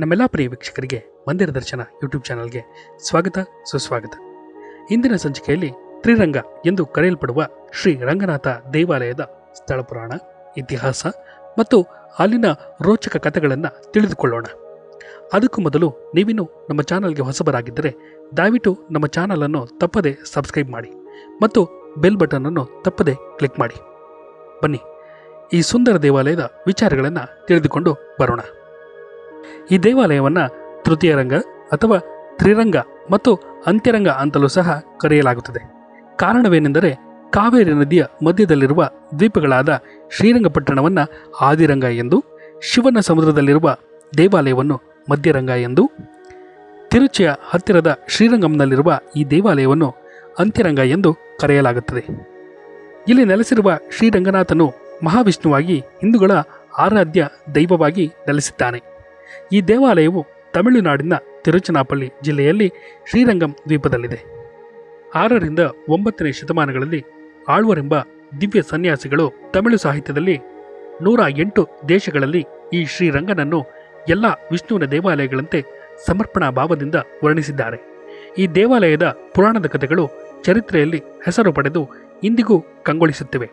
ನಮ್ಮೆಲ್ಲ ಪ್ರಿಯ ವೀಕ್ಷಕರಿಗೆ ಮಂದಿರ ದರ್ಶನ ಯೂಟ್ಯೂಬ್ ಚಾನಲ್ಗೆ ಸ್ವಾಗತ, ಸುಸ್ವಾಗತ. ಇಂದಿನ ಸಂಚಿಕೆಯಲ್ಲಿ ತ್ರಿರಂಗ ಎಂದು ಕರೆಯಲ್ಪಡುವ ಶ್ರೀ ರಂಗನಾಥ ದೇವಾಲಯದ ಸ್ಥಳ ಪುರಾಣ, ಇತಿಹಾಸ ಮತ್ತು ಅಲ್ಲಿನ ರೋಚಕ ಕಥೆಗಳನ್ನು ತಿಳಿದುಕೊಳ್ಳೋಣ. ಅದಕ್ಕೂ ಮೊದಲು ನೀವಿನ್ನು ನಮ್ಮ ಚಾನಲ್ಗೆ ಹೊಸಬರಾಗಿದ್ದರೆ ದಯವಿಟ್ಟು ನಮ್ಮ ಚಾನಲನ್ನು ತಪ್ಪದೆ ಸಬ್ಸ್ಕ್ರೈಬ್ ಮಾಡಿ ಮತ್ತು ಬೆಲ್ ಬಟನನ್ನು ತಪ್ಪದೆ ಕ್ಲಿಕ್ ಮಾಡಿ. ಬನ್ನಿ, ಈ ಸುಂದರ ದೇವಾಲಯದ ವಿಚಾರಗಳನ್ನು ತಿಳಿದುಕೊಂಡು ಬರೋಣ. ಈ ದೇವಾಲಯವನ್ನು ತೃತೀಯ ರಂಗ ಅಥವಾ ತ್ರಿರಂಗ ಮತ್ತು ಅಂತ್ಯರಂಗ ಅಂತಲೂ ಸಹ ಕರೆಯಲಾಗುತ್ತದೆ. ಕಾರಣವೇನೆಂದರೆ ಕಾವೇರಿ ನದಿಯ ಮಧ್ಯದಲ್ಲಿರುವ ದ್ವೀಪಗಳಾದ ಶ್ರೀರಂಗಪಟ್ಟಣವನ್ನು ಆದಿರಂಗ ಎಂದು, ಶಿವನ ಸಮುದ್ರದಲ್ಲಿರುವ ದೇವಾಲಯವನ್ನು ಮಧ್ಯರಂಗ ಎಂದು, ತಿರುಚಿಯ ಹತ್ತಿರದ ಶ್ರೀರಂಗಂನಲ್ಲಿರುವ ಈ ದೇವಾಲಯವನ್ನು ಅಂತ್ಯರಂಗ ಎಂದು ಕರೆಯಲಾಗುತ್ತದೆ. ಇಲ್ಲಿ ನೆಲೆಸಿರುವ ಶ್ರೀರಂಗನಾಥನು ಮಹಾವಿಷ್ಣುವಾಗಿ ಹಿಂದೂಗಳ ಆರಾಧ್ಯ ದೈವವಾಗಿ ನೆಲೆಸಿದ್ದಾನೆ. ಈ ದೇವಾಲಯವು ತಮಿಳುನಾಡಿನ ತಿರುಚನಾಪಲ್ಲಿ ಜಿಲ್ಲೆಯಲ್ಲಿ ಶ್ರೀರಂಗಂ ದ್ವೀಪದಲ್ಲಿದೆ. ಆರರಿಂದ ಒಂಬತ್ತನೇ ಶತಮಾನಗಳಲ್ಲಿ ಆಳ್ವರೆಂಬ ದಿವ್ಯ ಸನ್ಯಾಸಿಗಳು ತಮಿಳು ಸಾಹಿತ್ಯದಲ್ಲಿ ನೂರ ಎಂಟು ದೇಶಗಳಲ್ಲಿ ಈ ಶ್ರೀರಂಗನನ್ನು ಎಲ್ಲ ವಿಷ್ಣುವಿನ ದೇವಾಲಯಗಳಂತೆ ಸಮರ್ಪಣಾ ಭಾವದಿಂದ ವರ್ಣಿಸಿದ್ದಾರೆ. ಈ ದೇವಾಲಯದ ಪುರಾಣದ ಕಥೆಗಳು ಚರಿತ್ರೆಯಲ್ಲಿ ಹೆಸರು ಪಡೆದು ಇಂದಿಗೂ ಕಂಗೊಳಿಸುತ್ತಿವೆ.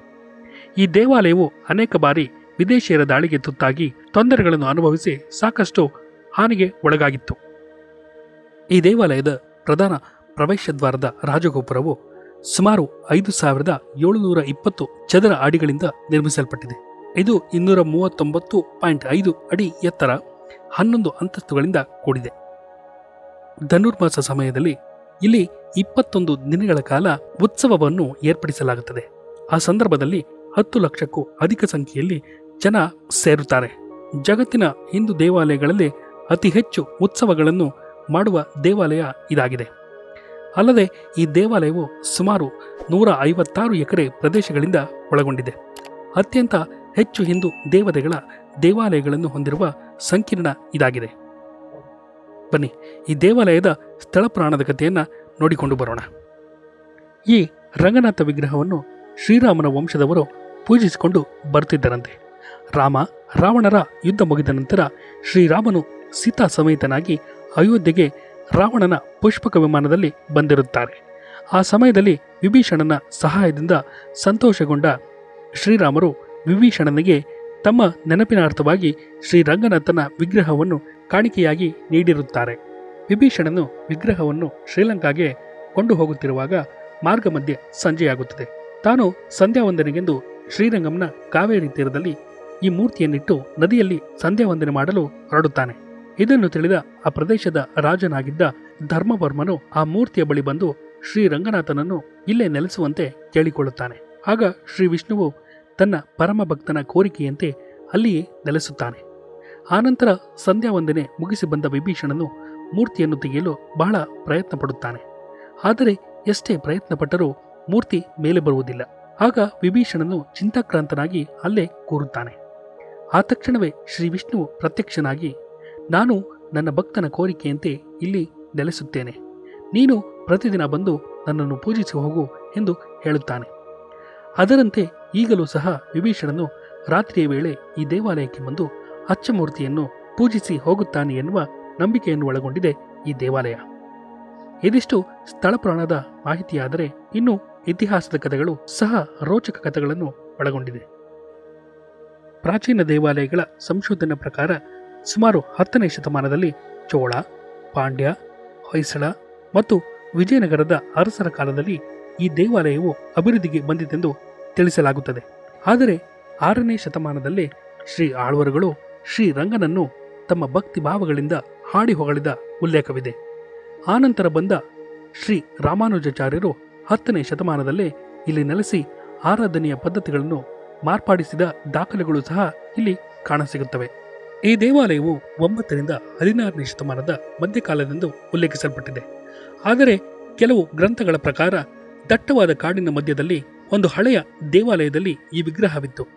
ಈ ದೇವಾಲಯವು ಅನೇಕ ಬಾರಿ ವಿದೇಶಿಯರ ದಾಳಿಗೆ ತುತ್ತಾಗಿ ತೊಂದರೆಗಳನ್ನು ಅನುಭವಿಸಿ ಸಾಕಷ್ಟು ಹಾನಿಗೆ ಒಳಗಾಗಿತ್ತು. ಈ ದೇವಾಲಯದ ಪ್ರಧಾನ ಪ್ರವೇಶದ್ವಾರದ ರಾಜಗೋಪುರವು ಸುಮಾರು ಐದು ಸಾವಿರದ ಏಳುನೂರ ಇಪ್ಪತ್ತು ಚದರ ಅಡಿಗಳಿಂದ ನಿರ್ಮಿಸಲ್ಪಟ್ಟಿದೆ. ಇದು ಇನ್ನೂರ ಮೂವತ್ತೊಂಬತ್ತು ಪಾಯಿಂಟ್ ಐದು ಅಡಿ ಎತ್ತರ ಹನ್ನೊಂದು ಅಂತಸ್ತುಗಳಿಂದ ಕೂಡಿದೆ. ಧನುರ್ಮಾಸ ಸಮಯದಲ್ಲಿ ಇಲ್ಲಿ ಇಪ್ಪತ್ತೊಂದು ದಿನಗಳ ಕಾಲ ಉತ್ಸವವನ್ನು ಏರ್ಪಡಿಸಲಾಗುತ್ತದೆ. ಆ ಸಂದರ್ಭದಲ್ಲಿ ಹತ್ತು ಲಕ್ಷಕ್ಕೂ ಅಧಿಕ ಸಂಖ್ಯೆಯಲ್ಲಿ ಜನ ಸೇರುತ್ತಾರೆ. ಜಗತ್ತಿನ ಹಿಂದೂ ದೇವಾಲಯಗಳಲ್ಲಿ ಅತಿ ಹೆಚ್ಚು ಉತ್ಸವಗಳನ್ನು ಮಾಡುವ ದೇವಾಲಯ ಇದಾಗಿದೆ. ಅಲ್ಲದೆ ಈ ದೇವಾಲಯವು ಸುಮಾರು ನೂರ ಐವತ್ತಾರು ಎಕರೆ ಪ್ರದೇಶಗಳಿಂದ ಒಳಗೊಂಡಿದೆ. ಅತ್ಯಂತ ಹೆಚ್ಚು ಹಿಂದೂ ದೇವತೆಗಳ ದೇವಾಲಯಗಳನ್ನು ಹೊಂದಿರುವ ಸಂಕೀರ್ಣ ಇದಾಗಿದೆ. ಬನ್ನಿ, ಈ ದೇವಾಲಯದ ಸ್ಥಳ ಪ್ರಾಣದ ಕಥೆಯನ್ನು ನೋಡಿಕೊಂಡು ಬರೋಣ. ಈ ರಂಗನಾಥ ವಿಗ್ರಹವನ್ನು ಶ್ರೀರಾಮನ ವಂಶದವರು ಪೂಜಿಸಿಕೊಂಡು ಬರುತ್ತಿದ್ದರಂತೆ. ರಾಮ ರಾವಣರ ಯುದ್ಧ ಮುಗಿದ ನಂತರ ಶ್ರೀರಾಮನು ಸೀತಾ ಸಮೇತನಾಗಿ ಅಯೋಧ್ಯೆಗೆ ರಾವಣನ ಪುಷ್ಪಕ ವಿಮಾನದಲ್ಲಿ ಬಂದಿರುತ್ತಾರೆ. ಆ ಸಮಯದಲ್ಲಿ ವಿಭೀಷಣನ ಸಹಾಯದಿಂದ ಸಂತೋಷಗೊಂಡ ಶ್ರೀರಾಮರು ವಿಭೀಷಣನಿಗೆ ತಮ್ಮ ನೆನಪಿನಾರ್ಥವಾಗಿ ಶ್ರೀರಂಗನಾಥನ ವಿಗ್ರಹವನ್ನು ಕಾಣಿಕೆಯಾಗಿ ನೀಡಿರುತ್ತಾರೆ. ವಿಭೀಷಣನು ವಿಗ್ರಹವನ್ನು ಶ್ರೀಲಂಕಾಗೆ ಕೊಂಡು ಹೋಗುತ್ತಿರುವಾಗ ಮಾರ್ಗ ಮಧ್ಯೆ ಸಂಜೆಯಾಗುತ್ತದೆ. ತಾನು ಸಂಧ್ಯಾವಂದನೆಗೆಂದು ಶ್ರೀರಂಗಂನ ಕಾವೇರಿ ತೀರದಲ್ಲಿ ಈ ಮೂರ್ತಿಯನ್ನಿಟ್ಟು ನದಿಯಲ್ಲಿ ಸಂಧ್ಯಾ ವಂದನೆ ಮಾಡಲು ಹೊರಡುತ್ತಾನೆ. ಇದನ್ನು ತಿಳಿದ ಆ ಪ್ರದೇಶದ ರಾಜನಾಗಿದ್ದ ಧರ್ಮವರ್ಮನು ಆ ಮೂರ್ತಿಯ ಬಳಿ ಬಂದು ಶ್ರೀ ರಂಗನಾಥನನ್ನು ಇಲ್ಲೇ ನೆಲೆಸುವಂತೆ ಕೇಳಿಕೊಳ್ಳುತ್ತಾನೆ. ಆಗ ಶ್ರೀ ವಿಷ್ಣುವು ತನ್ನ ಪರಮ ಭಕ್ತನ ಕೋರಿಕೆಯಂತೆ ಅಲ್ಲಿಯೇ ನೆಲೆಸುತ್ತಾನೆ. ಆನಂತರ ಸಂಧ್ಯಾ ವಂದನೆ ಮುಗಿಸಿ ಬಂದ ವಿಭೀಷಣನು ಮೂರ್ತಿಯನ್ನು ತೆಗೆಯಲು ಬಹಳ ಪ್ರಯತ್ನ ಪಡುತ್ತಾನೆ. ಆದರೆ ಎಷ್ಟೇ ಪ್ರಯತ್ನಪಟ್ಟರೂ ಮೂರ್ತಿ ಮೇಲೆ ಬರುವುದಿಲ್ಲ. ಆಗ ವಿಭೀಷಣನು ಚಿಂತಾಕ್ರಾಂತನಾಗಿ ಅಲ್ಲೇ ಕೂರುತ್ತಾನೆ. ಆ ತಕ್ಷಣವೇ ಶ್ರೀ ವಿಷ್ಣುವು ಪ್ರತ್ಯಕ್ಷನಾಗಿ, ನಾನು ನನ್ನ ಭಕ್ತನ ಕೋರಿಕೆಯಂತೆ ಇಲ್ಲಿ ನೆಲೆಸುತ್ತೇನೆ. ನೀನು ಪ್ರತಿದಿನ ಬಂದು ನನ್ನನ್ನು ಪೂಜಿಸಿ ಹೋಗು ಎಂದು ಹೇಳುತ್ತಾನೆ. ಅದರಂತೆ ಈಗಲೂ ಸಹ ವಿಭೀಷಣನು ರಾತ್ರಿಯ ವೇಳೆ ಈ ದೇವಾಲಯಕ್ಕೆ ಬಂದು ಅಚ್ಚಮೂರ್ತಿಯನ್ನು ಪೂಜಿಸಿ ಹೋಗುತ್ತಾನೆ ಎನ್ನುವ ನಂಬಿಕೆಯನ್ನು ಒಳಗೊಂಡಿದೆ ಈ ದೇವಾಲಯ. ಇದಿಷ್ಟು ಸ್ಥಳ ಪ್ರಾಣದ ಮಾಹಿತಿಯಾದರೆ ಇನ್ನು ಇತಿಹಾಸದ ಕಥೆಗಳು ಸಹ ರೋಚಕ ಕಥೆಗಳನ್ನು ಒಳಗೊಂಡಿದೆ. ಪ್ರಾಚೀನ ದೇವಾಲಯಗಳ ಸಂಶೋಧನೆ ಪ್ರಕಾರ ಸುಮಾರು ಹತ್ತನೇ ಶತಮಾನದಲ್ಲಿ ಚೋಳ, ಪಾಂಡ್ಯ, ಹೊಯ್ಸಳ ಮತ್ತು ವಿಜಯನಗರದ ಅರಸರ ಕಾಲದಲ್ಲಿ ಈ ದೇವಾಲಯವು ಅಭಿವೃದ್ಧಿಗೆ ಬಂದಿತೆಂದು ತಿಳಿಸಲಾಗುತ್ತದೆ. ಆದರೆ ಆರನೇ ಶತಮಾನದಲ್ಲಿ ಶ್ರೀ ಆಳ್ವರುಗಳು ಶ್ರೀ ರಂಗನನ್ನು ತಮ್ಮ ಭಕ್ತಿ ಭಾವಗಳಿಂದ ಹಾಡಿ ಹೊಗಳಿದ ಉಲ್ಲೇಖವಿದೆ. ಆನಂತರ ಬಂದ ಶ್ರೀ ರಾಮಾನುಜಾಚಾರ್ಯರು ಹತ್ತನೇ ಶತಮಾನದಲ್ಲೇ ಇಲ್ಲಿ ನೆಲೆಸಿ ಆರಾಧನೆಯ ಪದ್ಧತಿಗಳನ್ನು ಮಾರ್ಪಾಡಿಸಿದ ದಾಖಲೆಗಳು ಸಹ ಇಲ್ಲಿ ಕಾಣಸಿಗುತ್ತವೆ. ಈ ದೇವಾಲಯವು ಒಂಬತ್ತರಿಂದ ಹದಿನಾರನೇ ಶತಮಾನದ ಮಧ್ಯಕಾಲದೆಂದು ಉಲ್ಲೇಖಿಸಲ್ಪಟ್ಟಿದೆ. ಆದರೆ ಕೆಲವು ಗ್ರಂಥಗಳ ಪ್ರಕಾರ ದಟ್ಟವಾದ ಕಾಡಿನ ಮಧ್ಯದಲ್ಲಿ ಒಂದು ಹಳೆಯ ದೇವಾಲಯದಲ್ಲಿ ಈ ವಿಗ್ರಹವಿತ್ತು.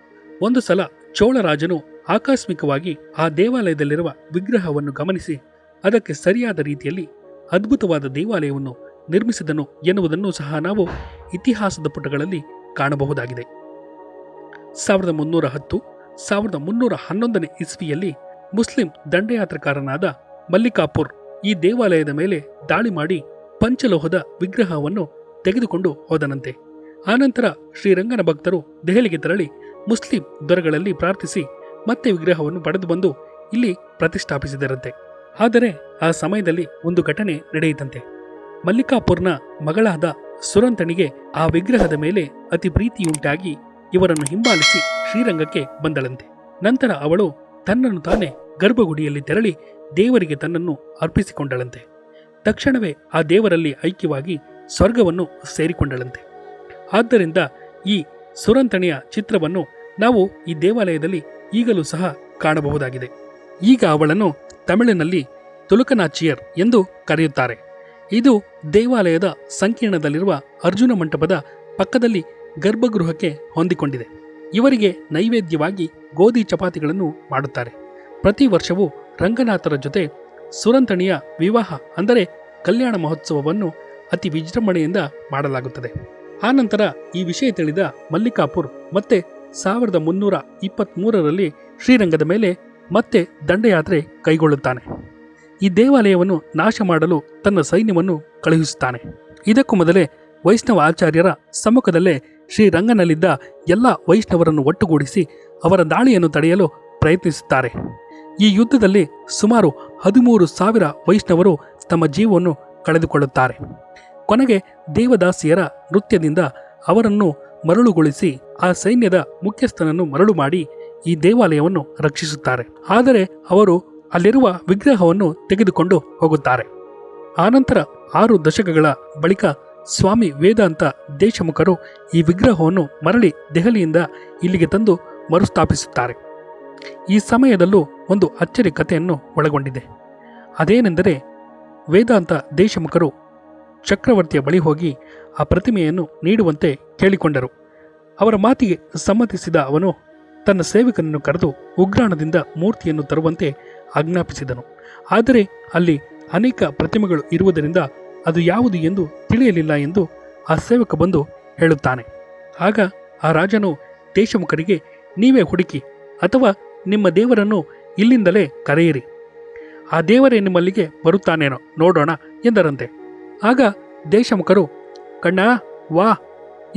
ಒಂದು ಸಲ ಚೋಳರಾಜನು ಆಕಸ್ಮಿಕವಾಗಿ ಆ ದೇವಾಲಯದಲ್ಲಿರುವ ವಿಗ್ರಹವನ್ನು ಗಮನಿಸಿ ಅದಕ್ಕೆ ಸರಿಯಾದ ರೀತಿಯಲ್ಲಿ ಅದ್ಭುತವಾದ ದೇವಾಲಯವನ್ನು ನಿರ್ಮಿಸಿದನು ಎನ್ನುವುದನ್ನು ಸಹ ನಾವು ಇತಿಹಾಸದ ಪುಟಗಳಲ್ಲಿ ಕಾಣಬಹುದಾಗಿದೆ. ಸಾವಿರದ ಮುನ್ನೂರ ಹತ್ತು, ಸಾವಿರದ ಮುನ್ನೂರ ಹನ್ನೊಂದನೇ ಇಸ್ವಿಯಲ್ಲಿ ಮುಸ್ಲಿಂ ದಂಡಯಾತ್ರೆಕಾರನಾದ ಮಲ್ಲಿಕಾಪುರ್ ಈ ದೇವಾಲಯದ ಮೇಲೆ ದಾಳಿ ಮಾಡಿ ಪಂಚಲೋಹದ ವಿಗ್ರಹವನ್ನು ತೆಗೆದುಕೊಂಡು ಹೋದನಂತೆ. ಆನಂತರ ಶ್ರೀರಂಗನ ಭಕ್ತರು ದೆಹಲಿಗೆ ತೆರಳಿ ಮುಸ್ಲಿಂ ದೊರೆಗಳಲ್ಲಿ ಪ್ರಾರ್ಥಿಸಿ ಮತ್ತೆ ವಿಗ್ರಹವನ್ನು ಪಡೆದು ಬಂದು ಇಲ್ಲಿ ಪ್ರತಿಷ್ಠಾಪಿಸಿದರಂತೆ. ಆದರೆ ಆ ಸಮಯದಲ್ಲಿ ಒಂದು ಘಟನೆ ನಡೆಯಿತಂತೆ. ಮಲ್ಲಿಕಾಪುರ್ನ ಮಗಳಾದ ಸುರಂತನಿಗೆ ಆ ವಿಗ್ರಹದ ಮೇಲೆ ಅತಿ ಪ್ರೀತಿಯುಂಟಾಗಿ ಇವರನ್ನು ಹಿಂಬಾಲಿಸಿ ಶ್ರೀರಂಗಕ್ಕೆ ಬಂದಳಂತೆ. ನಂತರ ಅವಳು ತನ್ನನ್ನು ತಾನೇ ಗರ್ಭಗುಡಿಯಲ್ಲಿ ತೆರಳಿ ದೇವರಿಗೆ ತನ್ನನ್ನು ಅರ್ಪಿಸಿಕೊಂಡಳಂತೆ. ತಕ್ಷಣವೇ ಆ ದೇವರಲ್ಲಿ ಐಕ್ಯವಾಗಿ ಸ್ವರ್ಗವನ್ನು ಸೇರಿಕೊಂಡಳಂತೆ. ಆದ್ದರಿಂದ ಈ ಸುರಂತಣಿಯ ಚಿತ್ರವನ್ನು ನಾವು ಈ ದೇವಾಲಯದಲ್ಲಿ ಈಗಲೂ ಸಹ ಕಾಣಬಹುದಾಗಿದೆ. ಈಗ ಅವಳನ್ನು ತಮಿಳಿನಲ್ಲಿ ತುಲಕನಾಚಿಯರ್ ಎಂದು ಕರೆಯುತ್ತಾರೆ. ಇದು ದೇವಾಲಯದ ಸಂಕೀರ್ಣದಲ್ಲಿರುವ ಅರ್ಜುನ ಮಂಟಪದ ಪಕ್ಕದಲ್ಲಿ ಗರ್ಭಗೃಹಕ್ಕೆ ಹೊಂದಿಕೊಂಡಿದೆ. ಇವರಿಗೆ ನೈವೇದ್ಯವಾಗಿ ಗೋಧಿ ಚಪಾತಿಗಳನ್ನು ಮಾಡುತ್ತಾರೆ. ಪ್ರತಿ ವರ್ಷವೂ ರಂಗನಾಥರ ಜೊತೆ ಸುರಂತಣಿಯ ವಿವಾಹ, ಅಂದರೆ ಕಲ್ಯಾಣ ಮಹೋತ್ಸವವನ್ನು ಅತಿ ವಿಜೃಂಭಣೆಯಿಂದ ಮಾಡಲಾಗುತ್ತದೆ. ಆನಂತರ ಈ ವಿಷಯ ತಿಳಿದ ಮಲ್ಲಿಕಾಪುರ್ ಮತ್ತೆ ಸಾವಿರದ ಮುನ್ನೂರ ಇಪ್ಪತ್ತ್ಮೂರರಲ್ಲಿ ಶ್ರೀರಂಗದ ಮೇಲೆ ಮತ್ತೆ ದಂಡಯಾತ್ರೆ ಕೈಗೊಳ್ಳುತ್ತಾನೆ. ಈ ದೇವಾಲಯವನ್ನು ನಾಶ ಮಾಡಲು ತನ್ನ ಸೈನ್ಯವನ್ನು ಕಳುಹಿಸುತ್ತಾನೆ. ಇದಕ್ಕೂ ಮೊದಲೇ ವೈಷ್ಣವ ಆಚಾರ್ಯರ ಸಮ್ಮುಖದಲ್ಲೇ ಶ್ರೀರಂಗನಲ್ಲಿದ್ದ ಎಲ್ಲ ವೈಷ್ಣವರನ್ನು ಒಟ್ಟುಗೂಡಿಸಿ ಅವರ ದಾಳಿಯನ್ನು ತಡೆಯಲು ಪ್ರಯತ್ನಿಸುತ್ತಾರೆ. ಈ ಯುದ್ಧದಲ್ಲಿ ಸುಮಾರು ಹದಿಮೂರು ಸಾವಿರ ವೈಷ್ಣವರು ತಮ್ಮ ಜೀವವನ್ನು ಕಳೆದುಕೊಳ್ಳುತ್ತಾರೆ. ಕೊನೆಗೆ ದೇವದಾಸಿಯರ ನೃತ್ಯದಿಂದ ಅವರನ್ನು ಮರಳುಗೊಳಿಸಿ ಆ ಸೈನ್ಯದ ಮುಖ್ಯಸ್ಥನನ್ನು ಮರಳು ಮಾಡಿ ಈ ದೇವಾಲಯವನ್ನು ರಕ್ಷಿಸುತ್ತಾರೆ. ಆದರೆ ಅವರು ಅಲ್ಲಿರುವ ವಿಗ್ರಹವನ್ನು ತೆಗೆದುಕೊಂಡು ಹೋಗುತ್ತಾರೆ. ಆನಂತರ ಆರು ದಶಕಗಳ ಬಳಿಕ ಸ್ವಾಮಿ ವೇದಾಂತ ದೇಶಮುಖರು ಈ ವಿಗ್ರಹವನ್ನು ಮರಳಿ ದೆಹಲಿಯಿಂದ ಇಲ್ಲಿಗೆ ತಂದು ಮರುಸ್ಥಾಪಿಸುತ್ತಾರೆ. ಈ ಸಮಯದಲ್ಲೂ ಒಂದು ಅಚ್ಚರಿ ಕಥೆಯನ್ನು ಒಳಗೊಂಡಿದೆ. ಅದೇನೆಂದರೆ ವೇದಾಂತ ದೇಶಮುಖರು ಚಕ್ರವರ್ತಿಯ ಬಳಿ ಹೋಗಿ ಆ ಪ್ರತಿಮೆಯನ್ನು ನೀಡುವಂತೆ ಕೇಳಿಕೊಂಡರು. ಅವರ ಮಾತಿಗೆ ಸಮ್ಮತಿಸಿದ ಅವನು ತನ್ನ ಸೇವಕನನ್ನು ಕರೆದು ಉಗ್ರಾಣದಿಂದ ಮೂರ್ತಿಯನ್ನು ತರುವಂತೆ ಆಜ್ಞಾಪಿಸಿದನು. ಆದರೆ ಅಲ್ಲಿ ಅನೇಕ ಪ್ರತಿಮೆಗಳು ಇರುವುದರಿಂದ ಅದು ಯಾವುದು ಎಂದು ತಿಳಿಯಲಿಲ್ಲ ಎಂದು ಆ ಸೇವಕ ಬಂದು ಹೇಳುತ್ತಾನೆ. ಆಗ ಆ ರಾಜನು ದೇಶಮುಖರಿಗೆ, ನೀವೇ ಹುಡುಕಿ ಅಥವಾ ನಿಮ್ಮ ದೇವರನ್ನು ಇಲ್ಲಿಂದಲೇ ಕರೆಯಿರಿ. ಆ ದೇವರೇ ನಿಮ್ಮಲ್ಲಿಗೆ ಬರುತ್ತಾನೇನೋ ನೋಡೋಣ ಎಂದರಂತೆ. ಆಗ ದೇಶಮುಖರು, ಕಣ್ಣ, ವಾ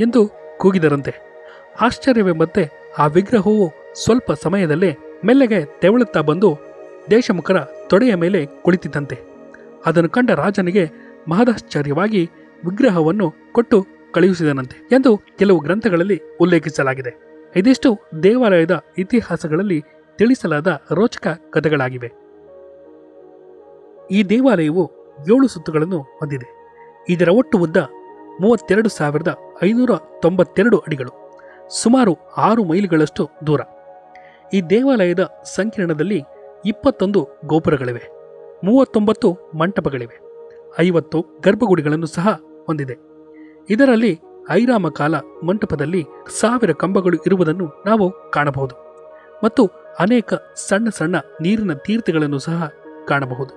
ಎಂದು ಕೂಗಿದರಂತೆ. ಆಶ್ಚರ್ಯವೆಂಬಂತೆ ಆ ವಿಗ್ರಹವು ಸ್ವಲ್ಪ ಸಮಯದಲ್ಲೇ ಮೆಲ್ಲಗೆ ತೆವಳುತ್ತಾ ಬಂದು ದೇಶಮುಖರ ತೊಡೆಯ ಮೇಲೆ ಕುಳಿತಿದ್ದಂತೆ. ಅದನ್ನು ಕಂಡ ರಾಜನಿಗೆ ಮಹದಾಶ್ಚರ್ಯವಾಗಿ ವಿಗ್ರಹವನ್ನು ಕೊಟ್ಟು ಕಳುಹಿಸಿದನಂತೆ ಎಂದು ಕೆಲವು ಗ್ರಂಥಗಳಲ್ಲಿ ಉಲ್ಲೇಖಿಸಲಾಗಿದೆ. ಇದಿಷ್ಟು ದೇವಾಲಯದ ಇತಿಹಾಸಗಳಲ್ಲಿ ತಿಳಿಸಲಾದ ರೋಚಕ ಕಥೆಗಳಾಗಿವೆ. ಈ ದೇವಾಲಯವು ಏಳು ಸುತ್ತುಗಳನ್ನು ಹೊಂದಿದೆ. ಇದರ ಒಟ್ಟು ಉದ್ದ ಮೂವತ್ತೆರಡು ಸಾವಿರದ ಐನೂರ ತೊಂಬತ್ತೆರಡು ಅಡಿಗಳು, ಸುಮಾರು ಆರು ಮೈಲುಗಳಷ್ಟು ದೂರ. ಈ ದೇವಾಲಯದ ಸಂಕೀರ್ಣದಲ್ಲಿ ಇಪ್ಪತ್ತೊಂದು ಗೋಪುರಗಳಿವೆ, ಮೂವತ್ತೊಂಬತ್ತು ಮಂಟಪಗಳಿವೆ. ಐವತ್ತು ಗರ್ಭಗುಡಿಗಳನ್ನು ಸಹ ಹೊಂದಿದೆ. ಇದರಲ್ಲಿ ಐರಾಮ ಕಾಲ ಮಂಟಪದಲ್ಲಿ ಸಾವಿರ ಕಂಬಗಳು ಇರುವುದನ್ನು ನಾವು ಕಾಣಬಹುದು ಮತ್ತು ಅನೇಕ ಸಣ್ಣ ಸಣ್ಣ ನೀರಿನ ತೀರ್ಥಗಳನ್ನು ಸಹ ಕಾಣಬಹುದು.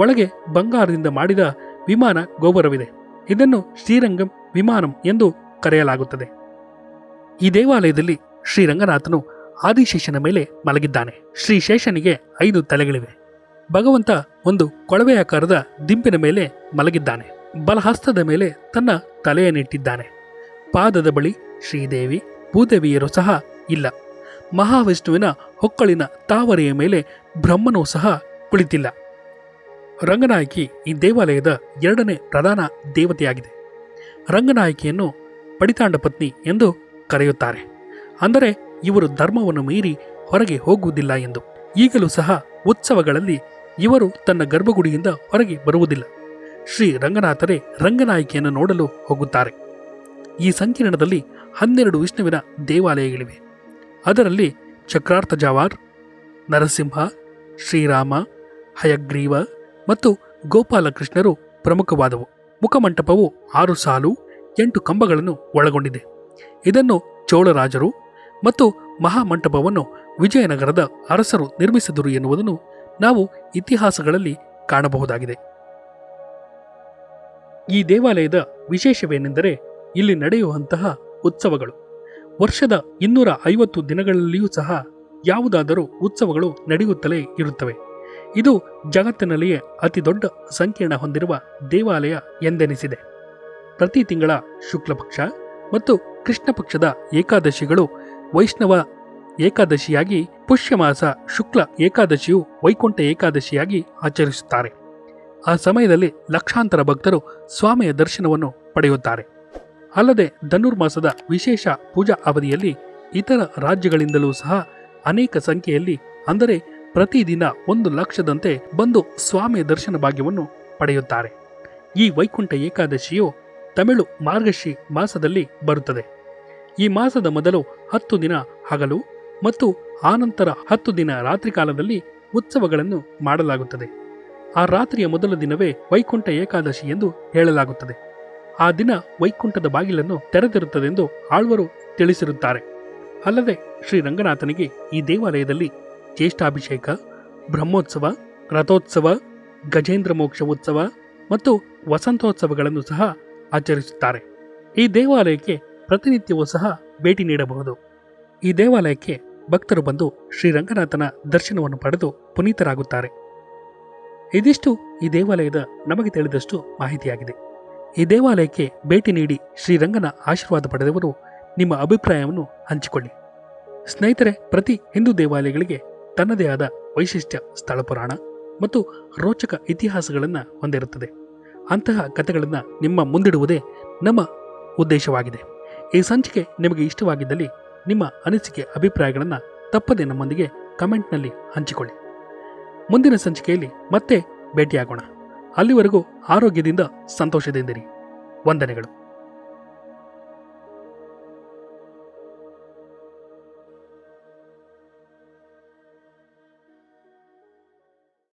ಒಳಗೆ ಬಂಗಾರದಿಂದ ಮಾಡಿದ ವಿಮಾನ ಗೋಪುರವಿದೆ. ಇದನ್ನು ಶ್ರೀರಂಗಂ ವಿಮಾನಂ ಎಂದು ಕರೆಯಲಾಗುತ್ತದೆ. ಈ ದೇವಾಲಯದಲ್ಲಿ ಶ್ರೀರಂಗನಾಥನು ಆದಿಶೇಷನ ಮೇಲೆ ಮಲಗಿದ್ದಾನೆ. ಶ್ರೀ ಶೇಷನಿಗೆ ಐದು ತಲೆಗಳಿವೆ. ಭಗವಂತ ಒಂದು ಕೊಳವೆಯಾಕಾರದ ದಿಂಪಿನ ಮೇಲೆ ಮಲಗಿದ್ದಾನೆ. ಬಲಹಸ್ತದ ಮೇಲೆ ತನ್ನ ತಲೆಯನ್ನಿಟ್ಟಿದ್ದಾನೆ. ಪಾದದ ಬಳಿ ಶ್ರೀದೇವಿ, ಭೂದೇವಿಯರು ಸಹ ಇಲ್ಲ. ಮಹಾವಿಷ್ಣುವಿನ ಹೊಕ್ಕಳಿನ ತಾವರೆಯ ಮೇಲೆ ಬ್ರಹ್ಮನೂ ಸಹ ಕುಳಿತಿಲ್ಲ. ರಂಗನಾಯಕಿ ಈ ದೇವಾಲಯದ ಎರಡನೇ ಪ್ರಧಾನ ದೇವತೆಯಾಗಿದೆ. ರಂಗನಾಯಕಿಯನ್ನು ಪಡಿತಾಂಡ ಪತ್ನಿ ಎಂದು ಕರೆಯುತ್ತಾರೆ. ಅಂದರೆ ಇವರು ಧರ್ಮವನ್ನು ಮೀರಿ ಹೊರಗೆ ಹೋಗುವುದಿಲ್ಲ ಎಂದು. ಈಗಲೂ ಸಹ ಉತ್ಸವಗಳಲ್ಲಿ ಇವರು ತನ್ನ ಗರ್ಭಗುಡಿಯಿಂದ ಹೊರಗೆ ಬರುವುದಿಲ್ಲ. ಶ್ರೀ ರಂಗನಾಥರೇ ರಂಗನಾಯಕಿಯನ್ನು ನೋಡಲು ಹೋಗುತ್ತಾರೆ. ಈ ಸಂಕೀರ್ಣದಲ್ಲಿ ಹನ್ನೆರಡು ವಿಷ್ಣುವಿನ ದೇವಾಲಯಗಳಿವೆ. ಅದರಲ್ಲಿ ಚಕ್ರಾರ್ಥ ಜವಾರ್, ನರಸಿಂಹ, ಶ್ರೀರಾಮ, ಹಯಗ್ರೀವ ಮತ್ತು ಗೋಪಾಲಕೃಷ್ಣರು ಪ್ರಮುಖವಾದವು. ಮುಖಮಂಟಪವು ಆರು ಸಾಲು, ಎಂಟು ಕಂಬಗಳನ್ನು ಒಳಗೊಂಡಿದೆ. ಇದನ್ನು ಚೋಳರಾಜರು ಮತ್ತು ಮಹಾಮಂಟಪವನ್ನು ವಿಜಯನಗರದ ಅರಸರು ನಿರ್ಮಿಸಿದರು ಎನ್ನುವುದನ್ನು ನಾವು ಇತಿಹಾಸಗಳಲ್ಲಿ ಕಾಣಬಹುದಾಗಿದೆ. ಈ ದೇವಾಲಯದ ವಿಶೇಷವೇನೆಂದರೆ ಇಲ್ಲಿ ನಡೆಯುವಂತಹ ಉತ್ಸವಗಳು. ವರ್ಷದ ಇನ್ನೂರ ಐವತ್ತು ದಿನಗಳಲ್ಲಿಯೂ ಸಹ ಯಾವುದಾದರೂ ಉತ್ಸವಗಳು ನಡೆಯುತ್ತಲೇ ಇರುತ್ತವೆ. ಇದು ಜಗತ್ತಿನಲ್ಲಿಯೇ ಅತಿ ದೊಡ್ಡ ಸಂಕೀರ್ಣ ಹೊಂದಿರುವ ದೇವಾಲಯ ಎಂದೆನಿಸಿದೆ. ಪ್ರತಿ ತಿಂಗಳ ಶುಕ್ಲ ಪಕ್ಷ ಮತ್ತು ಕೃಷ್ಣ ಪಕ್ಷದ ಏಕಾದಶಿಗಳು ವೈಷ್ಣವ ಏಕಾದಶಿಯಾಗಿ ಪುಷ್ಯಮಾಸ ಶುಕ್ಲ ಏಕಾದಶಿಯು ವೈಕುಂಠ ಏಕಾದಶಿಯಾಗಿ ಆಚರಿಸುತ್ತಾರೆ. ಆ ಸಮಯದಲ್ಲಿ ಲಕ್ಷಾಂತರ ಭಕ್ತರು ಸ್ವಾಮಿಯ ದರ್ಶನವನ್ನು ಪಡೆಯುತ್ತಾರೆ. ಅಲ್ಲದೆ ಧನುರ್ಮಾಸದ ವಿಶೇಷ ಪೂಜಾ ಅವಧಿಯಲ್ಲಿ ಇತರ ರಾಜ್ಯಗಳಿಂದಲೂ ಸಹ ಅನೇಕ ಸಂಖ್ಯೆಯಲ್ಲಿ ಅಂದರೆ ಪ್ರತಿದಿನ ಒಂದು ಲಕ್ಷದಂತೆ ಬಂದು ಸ್ವಾಮಿಯ ದರ್ಶನ ಭಾಗ್ಯವನ್ನು ಪಡೆಯುತ್ತಾರೆ. ಈ ವೈಕುಂಠ ಏಕಾದಶಿಯು ತಮಿಳು ಮಾರ್ಗಶಿ ಮಾಸದಲ್ಲಿ ಬರುತ್ತದೆ. ಈ ಮಾಸದ ಮೊದಲು ಹತ್ತು ದಿನ ಹಗಲು ಮತ್ತು ಆನಂತರ ಹತ್ತು ದಿನ ರಾತ್ರಿ ಕಾಲದಲ್ಲಿ ಉತ್ಸವಗಳನ್ನು ಮಾಡಲಾಗುತ್ತದೆ. ಆ ರಾತ್ರಿಯ ಮೊದಲ ದಿನವೇ ವೈಕುಂಠ ಏಕಾದಶಿ ಎಂದು ಹೇಳಲಾಗುತ್ತದೆ. ಆ ದಿನ ವೈಕುಂಠದ ಬಾಗಿಲನ್ನು ತೆರೆದಿರುತ್ತದೆಂದು ಆಳ್ವರು ತಿಳಿಸಿರುತ್ತಾರೆ. ಅಲ್ಲದೆ ಶ್ರೀ ರಂಗನಾಥನಿಗೆ ಈ ದೇವಾಲಯದಲ್ಲಿ ಜ್ಯೇಷ್ಠಾಭಿಷೇಕ, ಬ್ರಹ್ಮೋತ್ಸವ, ರಥೋತ್ಸವ, ಗಜೇಂದ್ರ ಮೋಕ್ಷ ಉತ್ಸವ ಮತ್ತು ವಸಂತೋತ್ಸವಗಳನ್ನು ಸಹ ಆಚರಿಸುತ್ತಾರೆ. ಈ ದೇವಾಲಯಕ್ಕೆ ಪ್ರತಿನಿತ್ಯವೂ ಸಹ ಭೇಟಿ ನೀಡಬಹುದು. ಈ ದೇವಾಲಯಕ್ಕೆ ಭಕ್ತರು ಬಂದು ಶ್ರೀರಂಗನಾಥನ ದರ್ಶನವನ್ನು ಪಡೆದು ಪುನೀತರಾಗುತ್ತಾರೆ. ಇದಿಷ್ಟು ಈ ದೇವಾಲಯದ ನಮಗೆ ತಿಳಿದಷ್ಟು ಮಾಹಿತಿಯಾಗಿದೆ. ಈ ದೇವಾಲಯಕ್ಕೆ ಭೇಟಿ ನೀಡಿ ಶ್ರೀರಂಗನ ಆಶೀರ್ವಾದ ಪಡೆದವರು ನಿಮ್ಮ ಅಭಿಪ್ರಾಯವನ್ನು ಹಂಚಿಕೊಳ್ಳಿ. ಸ್ನೇಹಿತರೆ, ಪ್ರತಿ ಹಿಂದೂ ದೇವಾಲಯಗಳಿಗೆ ತನ್ನದೇ ಆದ ವೈಶಿಷ್ಟ್ಯ ಸ್ಥಳ ಪುರಾಣ ಮತ್ತು ರೋಚಕ ಇತಿಹಾಸಗಳನ್ನು ಹೊಂದಿರುತ್ತದೆ. ಅಂತಹ ಕಥೆಗಳನ್ನು ನಿಮ್ಮ ಮುಂದಿಡುವುದೇ ನಮ್ಮ ಉದ್ದೇಶವಾಗಿದೆ. ಈ ಸಂಚಿಕೆ ನಿಮಗೆ ಇಷ್ಟವಾಗಿದ್ದಲ್ಲಿ ನಿಮ್ಮ ಅನಿಸಿಕೆ, ಅಭಿಪ್ರಾಯಗಳನ್ನು ತಪ್ಪದೆ ನಮ್ಮೊಂದಿಗೆ ಕಮೆಂಟ್ನಲ್ಲಿ ಹಂಚಿಕೊಳ್ಳಿ. ಮುಂದಿನ ಸಂಚಿಕೆಯಲ್ಲಿ ಮತ್ತೆ ಭೇಟಿಯಾಗೋಣ. ಅಲ್ಲಿವರೆಗೂ ಆರೋಗ್ಯದಿಂದ ಸಂತೋಷದಿಂದಿರಿ ವಂದನೆಗಳು.